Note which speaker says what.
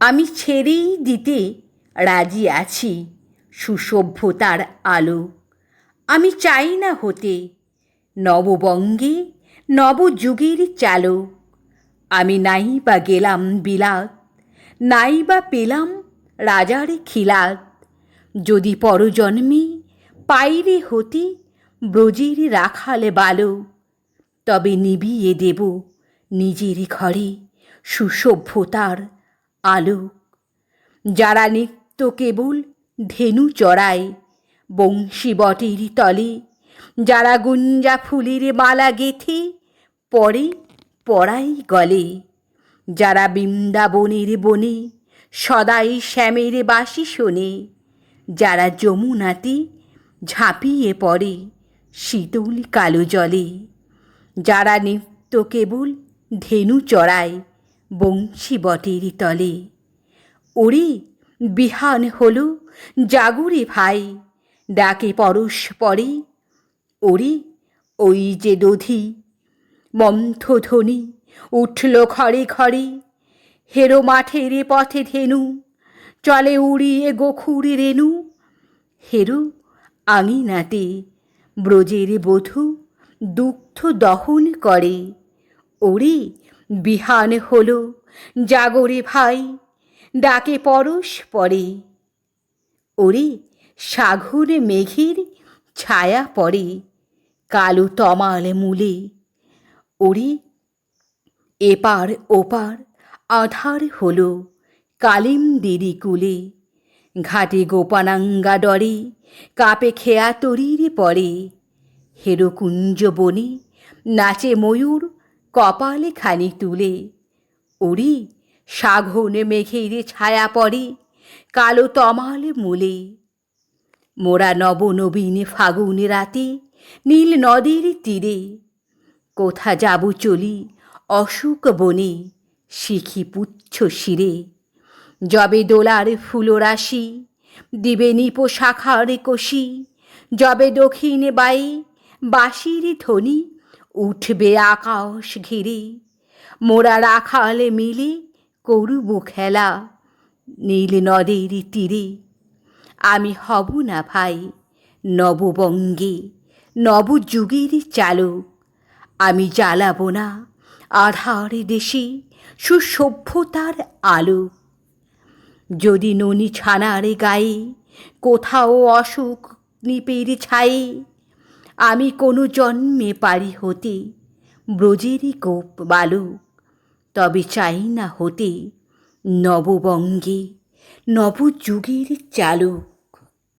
Speaker 1: আমি ছেড়েই দিতে রাজি আছি, সুসভ্যতার আলো। আমি চাই না হতে নববঙ্গে নবযুগের চালক। আমি নাই বা গেলাম বিলাত, নাই বা পেলাম রাজার খিলাত। যদি পরজন্মে পাইরে হতে ব্রজের রাখালে বালক তবে নিবিয়ে দেব নিজের ঘরে সুসভ্যতার আলোক। যারা নিত্য কেবল ধেনু চড়ায়, বংশী বটের তলে। যারা গুঞ্জা ফুলের মালা গেথে, পরে পড়াই গলে। যারা বৃন্দাবনের বনে, সদাই শ্যামের বাসি শোনে। যারা যমুনাতে ঝাঁপিয়ে পড়ে, শীতল কালো জলে। যারা নিত্য কেবল ধেনু চড়ায় বংশী বটের তলে। ওরে, বিহান হলো জাগুরে ভাই, ডাকে পরশ পরে। ওরে, ওই যে দধি, মন্থধ্বনি উঠল ঘরে ঘরে। হেরো মাঠের পথে ধেনু, চলে উড়িয়ে গোখুরে রেণু। হেরু আঙিনাতে ব্রজের বধূ দুগ্ধ দহন করে। ওরে বিহান হলো। জাগরে ভাই, ডাকে পরশ পরে। ওরে সাঘুর মেঘের ছায়া পড়ে কালো তমাল মূলে। ওরে, এপার ওপার আধার হল কালিম দিদি কুলে। ঘাটে গোপানাঙ্গা ডরে, কাপে খেয়া তরির পরে। হেরো কুঞ্জ বনে নাচে ময়ূর কপালে খানি তুলে। ওরে, সাঘনে মেঘের ছায়া পড়ে, কালো তমাল মূলে। মোরা নবনবীন ফাগুনে রাতে নীল নদীর তীরে। কোথা যাব চলি অসুখ বনে, শিখি পুচ্ছ শিরে। যবে দোলার ফুলরাশি, দিবে নিপ শাখার কষি। যবে দক্ষিণে বাই বাঁশির ধ্বনি উঠবে আকাশ ঘিরে মোরা রাখাল মিলে করব খেলা নীল নদের তীরে। আমি হব না ভাই নববঙ্গে, নবযুগের চালক। আমি জ্বালাবো না আধার দেশে সুসভ্যতার আলো যদি ননি ছানার গায়ে কোথাও অসুখ নিপের ছায়ে আমি কোনো জন্মে পারি হতে, ব্রজেরই গোপ বালক তবে চাই না হতে, নববঙ্গে নবযুগের চালক।